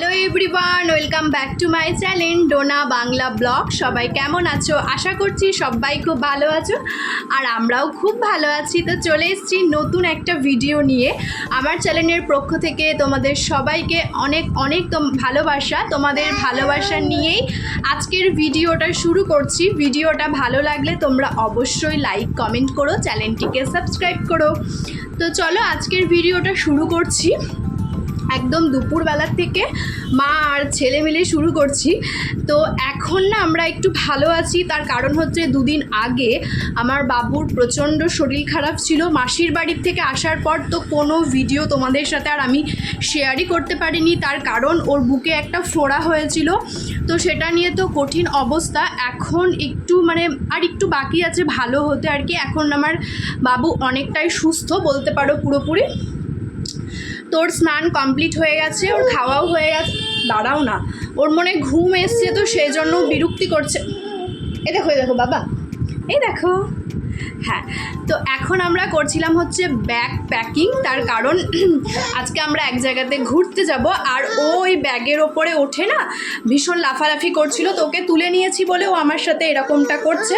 Hello everyone welcome back to my channel Dona Bangla blog সবাই কেমন আছো? আশা করছি সবাই খুব ভালো আছো আর আমরাও খুব ভালো আছি। তো চলে এসেছি নতুন একটা ভিডিও নিয়ে। আমার চ্যানেলের পক্ষ থেকে তোমাদের সবাইকে অনেক অনেক ভালোবাসা। তোমাদের ভালোবাসা নিয়েই আজকের ভিডিওটা শুরু করছি। ভিডিওটা ভালো লাগলে তোমরা অবশ্যই লাইক কমেন্ট করো চ্যানেলটিকে সাবস্ক্রাইব করো। তো চলো আজকের ভিডিওটা শুরু করছি। একদম দুপুরবেলার থেকে মা আর ছেলে মিলে শুরু করছি। তো এখন না আমরা একটু ভালো আছি, তার কারণ হচ্ছে দুদিন আগে আমার বাবুর প্রচণ্ড শরীর খারাপ ছিল। মাসির বাড়ির থেকে আসার পর তো কোনো ভিডিও তোমাদের সাথে আর আমি শেয়ারই করতে পারিনি। তার কারণ ওর বুকে একটা ফোড়া হয়েছিল। তো সেটা নিয়ে তো কঠিন অবস্থা। এখন একটু মানে আর একটু বাকি আছে ভালো হতে আর কি। এখন আমার বাবু অনেকটাই সুস্থ, বলতে পারো পুরোপুরি। তোর স্নান কমপ্লিট হয়ে গেছে, ওর খাওয়াও হয়ে গেছে। দাঁড়াও না, ওর মনে ঘুম এসছে তো সেই জন্য বিরক্তি করছে। এ দেখো, এই দেখো, বাবা। এই দেখো। হ্যাঁ তো এখন আমরা করছিলাম হচ্ছে ব্যাগ প্যাকিং তার কারণ আজকে আমরা এক জায়গাতে ঘুরতে যাব, আর ও ওই ব্যাগের ওপরে ওঠে না, ভীষণ লাফালাফি করছিল, তো ওকে তুলে নিয়েছি বলে ও আমার সাথে এরকমটা করছে।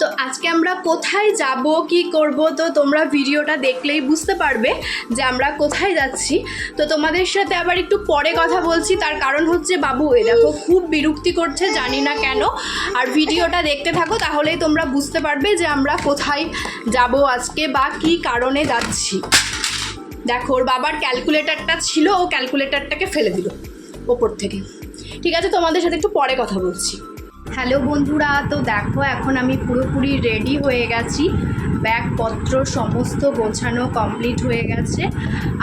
তো আজকে আমরা কোথায় যাব, কি করব, তো তোমরা ভিডিওটা দেখলেই বুঝতে পারবে যে আমরা কোথায় যাচ্ছি। তো তোমাদের সাথে আবার একটু পরে কথা বলছি, তার কারণ হচ্ছে বাবু, এ দেখো খুব বিরক্তি করছে, জানি না কেন। আর ভিডিওটা দেখতে থাকো, তাহলেই তোমরা বুঝতে পারবে যে আমরা কোথায় যাব আজকে বা কি কারণে যাচ্ছি। দেখো, ওর বাবার ক্যালকুলেটরটা ছিল, ও ক্যালকুলেটারটাকে ফেলে দিল ওপর থেকে। ঠিক আছে, তোমাদের সাথে একটু পরে কথা বলছি। হ্যালো বন্ধুরা, তো দেখো এখন আমি পুরোপুরি রেডি হয়ে গেছি। ব্যাগপত্র সমস্ত গোছানো কমপ্লিট হয়ে গেছে।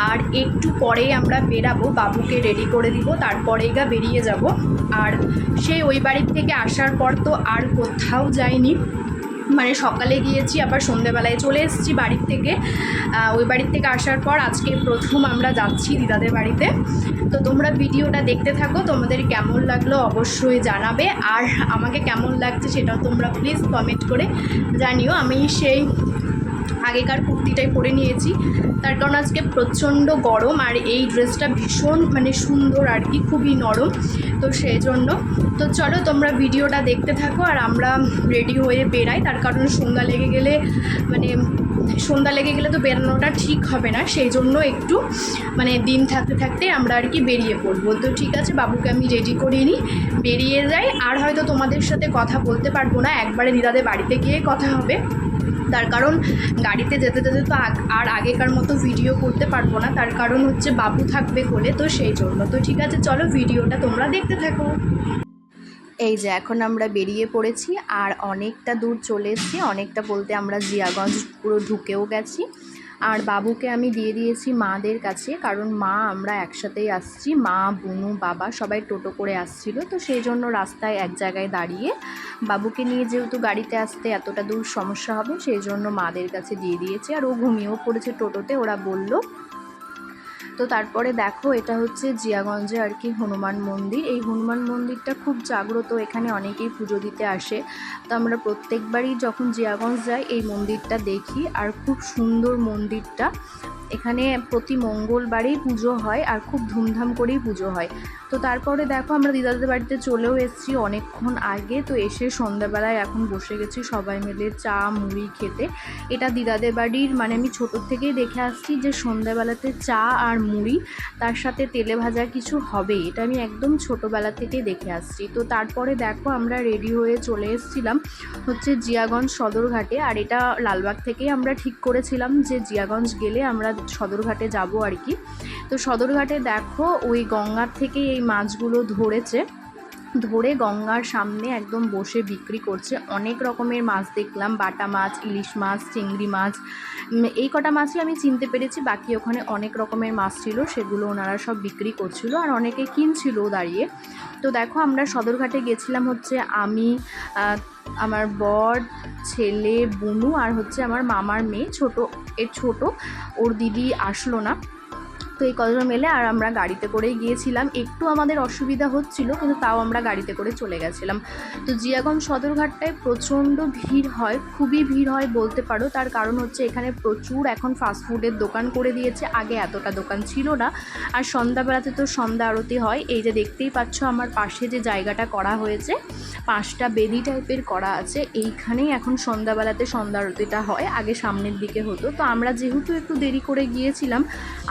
আর একটু পরেই আমরা বেরাবো, বাবুকে রেডি করে দিব, তারপরেই গা বেরিয়ে যাব। আর সেই ওই বাড়ির থেকে আসার পর তো আর কোথাও যাইনি মানে সকালে গিয়েছি, আবার সন্ধেবেলায় চলে এসেছি বাড়ির থেকে। ওই বাড়ির থেকে আসার পর আজকে প্রথম আমরা যাচ্ছি দিদাদের বাড়িতে। তো তোমরা ভিডিওটা দেখতে থাকো, তোমাদের কেমন লাগল অবশ্যই জানাবে। আর আমাকে কেমন লাগছে সেটা তোমরা প্লিজ কমেন্ট করে জানিও। আমি সেই আগেকার কুর্তিটাই পরে নিয়েছি। তার কারণ আজকে প্রচণ্ড গরম আর এই ড্রেসটা ভীষণ মানে সুন্দর আর কি, খুবই নরম। তো সেই জন্য। তো চলো তোমরা ভিডিওটা দেখতে থাকো আর আমরা রেডি হয়ে বেরাই তার কারণ সন্ধ্যা লেগে গেলে মানে সন্ধ্যা লেগে গেলে তো বেরানোটা ঠিক হবে না। সেই জন্য একটু মানে দিন থাকতে থাকতে আমরা আর কি বেরিয়ে পড়ব। তো ঠিক আছে, বাবুকে আমি রেডি করিয়ে নিই। বেরিয়ে যাই। আর হয়তো তোমাদের সাথে কথা বলতে পারব না। একবারে দিদাদের বাড়িতে গিয়ে কথা হবে। তার কারণ গাড়িতে যেতে যেতে তো আর আগেকার মতো ভিডিও করতে পারব না, তার কারণ হচ্ছে বাবু থাকবে বলে তো সেই জন্য। তো ঠিক আছে, চলো ভিডিওটা তোমরা দেখতে থাকো। এই যে এখন আমরা বেরিয়ে পড়েছি, আর অনেকটা দূর চলে এসেছি, অনেকটা বলতে আমরা জিয়াগঞ্জ পুরো ঢুকেও গেছি। আর বাবুকে আমি দিয়ে দিয়েছি মাদের কাছে, কারণ মা আমরা একসাথেই আসছি, মা, বুনু, বাবা সবাই টোটো করে আসছিল, তো সেই জন্য রাস্তায় এক জায়গায় দাঁড়িয়ে বাবুকে নিয়ে যেহেতু গাড়িতে আসতে এতটা দূর সমস্যা হবে, সেই জন্য মাদের কাছে দিয়ে দিয়েছে, আর ও ঘুমিয়েও পড়েছে টোটোতে, ওরা বলল তো তারপরে দেখো, এটা হচ্ছে জিয়াগঞ্জে আর কি হনুমান মন্দির। এই হনুমান মন্দিরটা খুব জাগ্রত, এখানে অনেকেই পুজো দিতে আসে। তো আমরা প্রত্যেকবারই যখন জিয়াগঞ্জ যাই, এই মন্দিরটা দেখি। আর খুব সুন্দর মন্দিরটা। এখানে প্রতি মঙ্গলবারেই পুজো হয় আর খুব ধুমধাম করেই পুজো হয়। তো তারপরে দেখো আমরা দিদাদের বাড়িতে চলেও এসেছি অনেকক্ষণ আগে। তো এসে সন্ধ্যাবেলায় এখন বসে গেছি সবাই মিলে চা, মুড়ি খেতে। এটা দিদাদের বাড়ির মানে আমি ছোটোর থেকেই দেখে আসছি যে সন্ধ্যাবেলাতে চা আর মুড়ি, তার সাথে তেলে ভাজা কিছু হবেই। এটা আমি একদম ছোটোবেলা থেকেই দেখে আসছি। তো তারপরে দেখো আমরা রেডি হয়ে চলে এসেছিলাম হচ্ছে জিয়াগঞ্জ সদরঘাটে। আর এটা লালবাগ থেকেই আমরা ঠিক করেছিলাম যে জিয়াগঞ্জ গেলে আমরা সদরঘাটে যাব আর কি। তো সদরঘাটে দেখো ওই গঙ্গার থেকে এই মাছগুলো ধরেছে। ধরে গঙ্গার সামনে একদম বসে বিক্রি করছে। অনেক রকমের মাছ দেখলাম, বাটা মাছ, ইলিশ মাছ, চিংড়ি মাছ। এই কটা মাছই আমি চিনতে পেরেছি, বাকি ওখানে অনেক রকমের মাছ ছিল, সেগুলো ওনারা সব বিক্রি করছিল আর অনেকে কিনছিল দাঁড়িয়ে। তো দেখো আমরা সদরঘাটে গেছিলাম হচ্ছে আমি আমার বর, ছেলে, বুনু আর হচ্ছে আমার মামার মেয়ে, ছোট এর ছোট, ওর দিদি আসলো না। তো এই কজন মেলে আর আমরা গাড়িতে করেই গিয়েছিলাম। একটু আমাদের অসুবিধা হচ্ছিল, কিন্তু তাও আমরা গাড়িতে করে চলে গেছিলাম। তো জিয়াগঞ্জ সদরঘাটটায় প্রচণ্ড ভিড় হয়, খুবই ভিড় হয় বলতে পারো। তার কারণ হচ্ছে এখানে প্রচুর এখন ফাস্টফুডের দোকান করে দিয়েছে। আগে এতটা দোকান ছিল না। আর সন্ধ্যাবেলাতে তো সন্ধ্যা আরতি হয়। এই যে দেখতেই পাচ্ছ আমার পাশে যে জায়গাটা করা হয়েছে, পাঁচটা বেদি টাইপের করা আছে। এইখানেই এখন সন্ধ্যাবেলাতে সন্ধ্যা আরতিটা হয়। আগে সামনের দিকে হতো। তো আমরা যেহেতু একটু দেরি করে গিয়েছিলাম,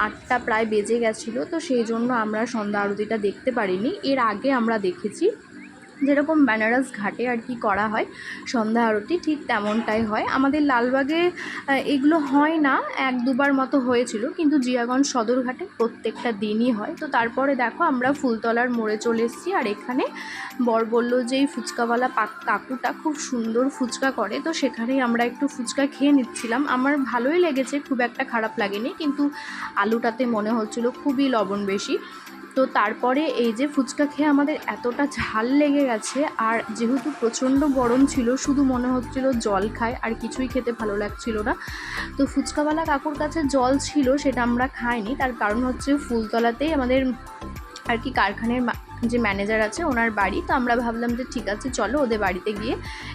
আটটা প্রায় বেজে গেছিল তো সেই জন্য আমরা সন্ধ্যা আরতিটা দেখতে পারিনি। এর আগে আমরা দেখেছি যেরকম বেনারস ঘাটে আর কি করা হয়, সন্ধ্যা আরতি ঠিক তেমনটাই হয়। আমাদের লালবাগে এগুলো হয় না, এক দুবার মতো হয়েছিল, কিন্তু জিয়াগঞ্জ সদরঘাটে প্রত্যেকটা দিনই হয়। তো তারপরে দেখো আমরা ফুলতলার মোড়ে চলে এসেছি, আর এখানে বর বলল যে এই ফুচকাওয়ালা পাক- কাকুটা খুব সুন্দর ফুচকা করে, তো সেখানেই আমরা একটু ফুচকা খেয়ে নিচ্ছিলাম। আমার ভালোই লেগেছে, খুব একটা খারাপ লাগেনি, কিন্তু আলুটাতে মনে হচ্ছিল খুবই লবণ বেশি। তো তারপরে এই যে ফুচকা খেয়ে আমাদের এতটা ঝাল লেগে গেছে, আর যেহেতু প্রচণ্ড গরম ছিল, শুধু মনে হচ্ছিল জল খায় আর কিছুই খেতে ভালো লাগছিল না। তো ফুচকাওয়ালা কাকুর কাছে জল ছিল, সেটা আমরা খাইনি। তার কারণ হচ্ছে ফুলতলাতেই আমাদের আর কি কারখানের যে ম্যানেজার আছে, ওনার বাড়ি। তো আমরা ভাবলাম যে ঠিক আছে, চলো ওদের বাড়িতে গিয়ে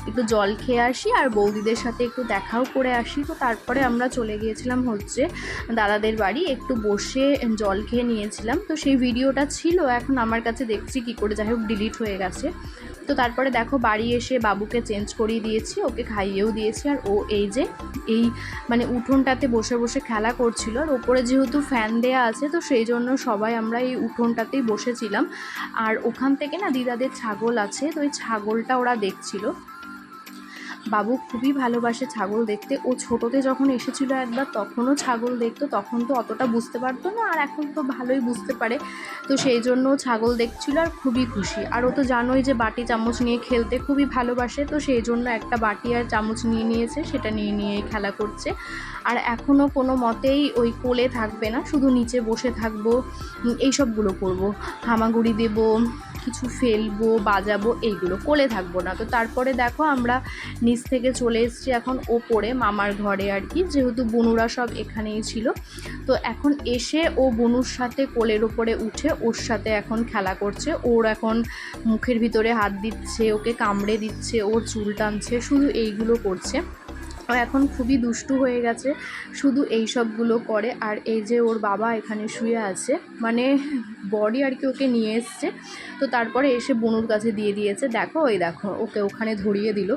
একটু জল খেয়ে আসি আর বৌদিদের সাথে একটু দেখাও করে আসি। তো তারপরে আমরা চলে গিয়েছিলাম হচ্ছে দাদাদের বাড়ি, একটু বসে জল খেয়ে নিয়েছিলাম। তো সেই ভিডিওটা ছিল, এখন আমার কাছে দেখছি কি করে, যাই হোক ডিলিট হয়ে গেছে। তো তারপরে দেখো বাড়ি এসে বাবুকে চেঞ্জ করিয়ে দিয়েছি, ওকে খাইয়েও দিয়েছি। আর ও এই যে, এই মানে উঠোনটাতে বসে বসে খেলা করছিল। আর ওপরে যেহেতু ফ্যান দেয়া আছে, তো সেই জন্য সবাই আমরা এই উঠোনটাতেই বসেছিলাম। আর ওখান থেকে না দিদাদের ছাগল আছে তো ওই ছাগলটা ওরা দেখছিল। বাবু খুবই ভালোবাসে ছাগল দেখতে। ও ছোটোতে যখন এসেছিল একবার, তখনও ছাগল দেখতো, তখন তো অতটা বুঝতে পারতো না, আর এখন তো ভালোই বুঝতে পারে। তো সেই জন্য ছাগল দেখছিল আর খুবই খুশি। আর ও তো জানোই যে বাটি চামচ নিয়ে খেলতে খুবই ভালোবাসে, তো সেই জন্য একটা বাটি আর চামচ নিয়ে নিয়েছে, সেটা নিয়ে নিয়ে খেলা করছে। আর এখনও কোনো মতেই ওই কোলে থাকবে না, শুধু নিচে বসে থাকব এইসবগুলো করব। হামাগুড়ি দেবো, কিছু ফেলব, বাজাবো, এইগুলো কোলে থাকব না। তো তারপরে দেখো আমরা নিচ থেকে চলে এসেছি এখন ওপরে মামার ঘরে আর কি, যেহেতু বনুরা সব এখানেই ছিল। তো এখন এসে ও বনুর সাথে কোলের ওপরে উঠে ওর সাথে এখন খেলা করছে। ওর এখন মুখের ভিতরে হাত দিচ্ছে, ওকে কামড়ে দিচ্ছে, ওর চুল টানছে, শুধু এইগুলো করছে। এখন খুবই দুষ্টু হয়ে গেছে, শুধু এই সবগুলো করে। আর এই যে ওর বাবা এখানে শুয়ে আছে মানে বডি আর কি ওকে নিয়ে এসছে। তো তারপরে এসে বনুর কাছে দিয়ে দিয়েছে, দেখো ওই দেখো, ওকে ওখানে ধরিয়ে দিল।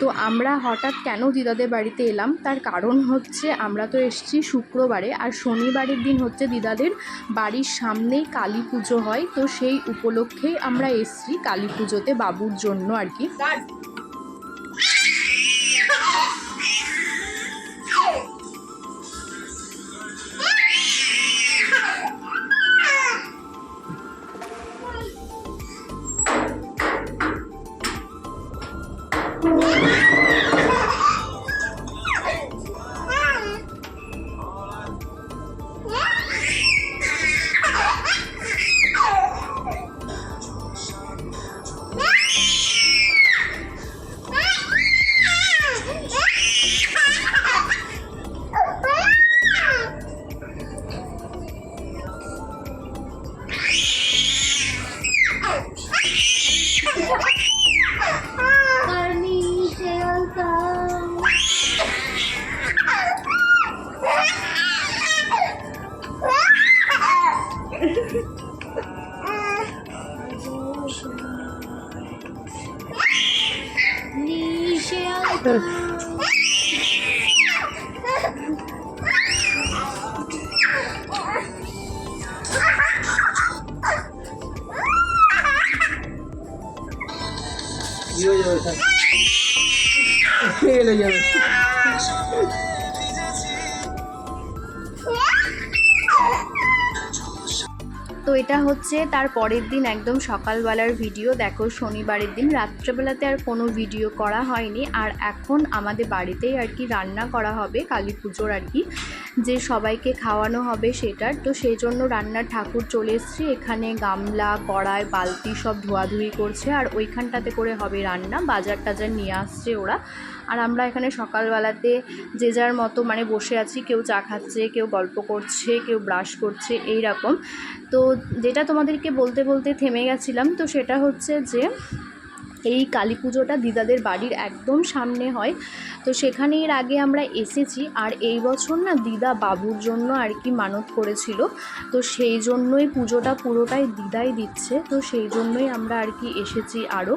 তো আমরা হঠাৎ কেন দিদাদের বাড়িতে এলাম? তার কারণ হচ্ছে আমরা তো এসেছি শুক্রবারে, আর শনিবারের দিন হচ্ছে দিদাদের বাড়ির সামনেই কালী পুজো হয়। তো সেই উপলক্ষেই আমরা এসেছি কালী পুজোতে বাবুর জন্য আর কি। কি হয়ে যাবে স্যার ফেল তো এটা হচ্ছে তার পরের দিন একদম সকালবেলার ভিডিও। দেখো শনিবারের দিন রাত্রেবেলাতে আর কোনো ভিডিও করা হয়নি। আর এখন আমাদের বাড়িতেই আর কি রান্না করা হবে, কালী পুজোর আর কি। যে সবাইকে খাওয়ানো হবে সেটার। তো সেই জন্য রান্নার ঠাকুর চলে এসছে। এখানে গামলা, কড়াই, বালতি সব ধোয়াধুয়ি করছে। আর ওইখানটাতে করে হবে রান্না। বাজার টাজার নিয়ে আসছে ওরা। আর আমরা এখানে সকালবেলাতে যে যার মতো মানে বসে আছি। কেউ চা খাচ্ছে, কেউ গল্প করছে, কেউ ব্রাশ করছে, এই রকম। তো যেটা তোমাদেরকে বলতে বলতে থেমে গেছিলাম। তো সেটা হচ্ছে যে এই কালী পুজোটা দিদাদের বাড়ির একদম সামনে হয়। তো সেখানে এর আগে আমরা এসেছি, আর এই বছর না দিদা বাবুর জন্য আর কি মানত করেছিল। তো সেই জন্যই পুজোটা পুরোটাই দিদাই দিচ্ছে। তো সেই জন্যই আমরা আর কি এসেছি আরও।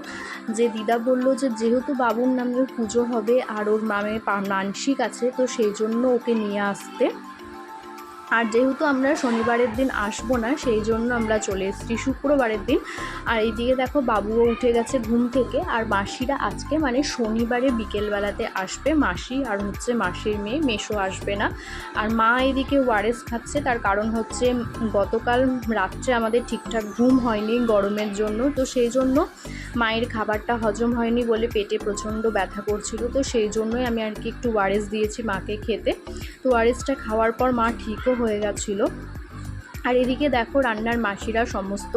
যে দিদা বলল যে যেহেতু বাবুর নামে পুজো হবে আর ওর পা- মানসিক আছে, তো সেই জন্য ওকে নিয়ে আসতে। আর যেহেতু আমরা শনিবারের দিন আসব না, সেই জন্য আমরা চলে এসেছি শুক্রবারের দিন। আর এইদিকে দেখো বাবুও উঠে গেছে ঘুম থেকে, আর মাসিরা আজকে মানে শনিবারে বিকেলবেলাতে আসবে, মাসি আর হচ্ছে মাসির মেয়ে মেশো আসবে না। আর মা এদিকে ওয়ারেস খাচ্ছে, তার কারণ হচ্ছে গতকাল রাত্রে আমাদের ঠিকঠাক ঘুম হয়নি গরমের জন্য, তো সেই জন্য মায়ের খাবারটা হজম হয়নি বলে পেটে প্রচণ্ড ব্যথা করছিল, তো সেই জন্যই আমি আর কি একটু ওয়ারেস দিয়েছি মাকে খেতে। তো ওয়ারেসটা খাওয়ার পর মা ঠিকও হয়ে গেছিল। আর এদিকে দেখো রান্নার মাসিরা সমস্ত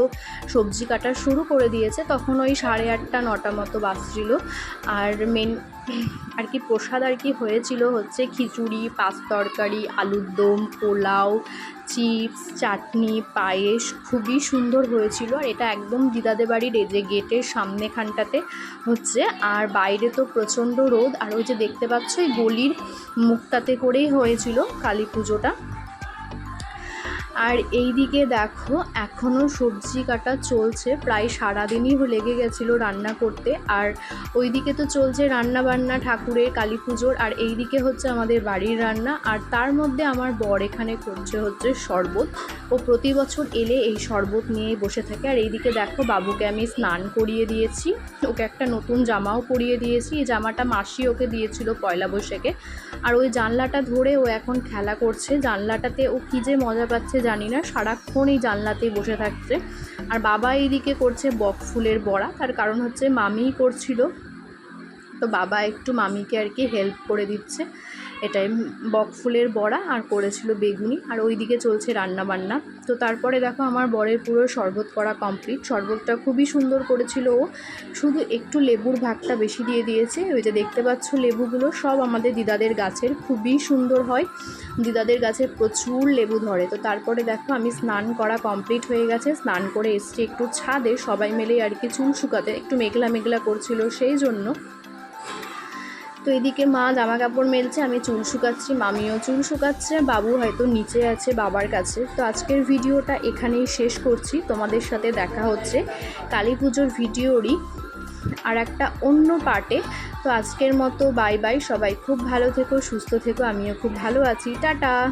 সবজি কাটা শুরু করে দিয়েছে। তখন ওই সাড়ে আটটা, নটা মতো বাজছিল। আর মেন আর কি প্রসাদ আর কি হয়েছিল হচ্ছে খিচুড়ি, পাঁচ তরকারি, আলুর দম, পোলাও, চিপস, চাটনি, পায়েস খুবই সুন্দর হয়েছিল। আর এটা একদম দিদাদের বাড়ির এই যে গেটের সামনেখানটাতে হচ্ছে। আর বাইরে তো প্রচণ্ড রোদ। আর ওই যে দেখতে পাচ্ছ ওই গলির মুখটাতে করেই হয়েছিল কালী পুজোটা। আর এই দিকে দেখো এখনও সবজি কাটা চলছে। প্রায় সারাদিনই লেগে গেছিল রান্না করতে। আর ওইদিকে তো চলছে রান্না বান্না ঠাকুরের কালী পুজোর আর এই দিকে হচ্ছে আমাদের বাড়ির রান্না। আর তার মধ্যে আমার বর এখানে করছে হচ্ছে শরবত। ও প্রতি বছর এলে এই শরবত নিয়েই বসে থাকে। আর এইদিকে দেখো, বাবুকে আমি স্নান করিয়ে দিয়েছি। ওকে একটা নতুন জামাও পরিয়ে দিয়েছি। এই জামাটা মাসি ওকে দিয়েছিল পয়লা বৈশাখে। আর ওই জানলাটা ধরে ও এখন খেলা করছে। জানলাটাতে ও কী যে মজা পাচ্ছে জানি না, সারাক্ষণ এই জানলাতেই বসে থাকছে। আর বাবা এইদিকে করছে বক ফুলের বড়া, তার কারণ হচ্ছে মামিই করছিল। তো বাবা একটু মামিকে আর কি হেল্প করে দিচ্ছে। এটাই বক ফুলের বড়া আর করেছিল বেগুনি। আর ওইদিকে চলছে রান্না বান্না তো তারপরে দেখো আমার বরের পুরো শরবত করা কমপ্লিট শরবতটা খুবই সুন্দর করেছিল ও। শুধু একটু লেবুর ভাগটা বেশি দিয়ে দিয়েছে। ওই যে দেখতে পাচ্ছ লেবুগুলো সব আমাদের দিদাদের গাছের। খুবই সুন্দর হয়। দিদাদের গাছে প্রচুর লেবু ধরে। তো তারপরে দেখো আমি স্নান করা কমপ্লিট হয়ে গেছে। স্নান করে এসছি একটু ছাদে। সবাই মিলে আর কি চুল শুকাতে একটু মেঘলা মেঘলা করছিল সেই জন্য। তো এদিকে মা জামা কাপড় মেলছে, আমি চুল শুকাচ্ছি, মামিও চুল শুকাচ্ছে, বাবু হয়তো নিচে আছে, বাবার কাছে। তো আজকের ভিডিওটা এখানেই শেষ করছি, তোমাদের সাথে দেখা হচ্ছে কালী পুজোর ভিডিওরই আর একটা অন্য পার্টে। তো আজকের মতো বাই বাই, সবাই খুব ভালো থেকো, সুস্থ থেকো, আমিও খুব ভালো আছি, টাটা!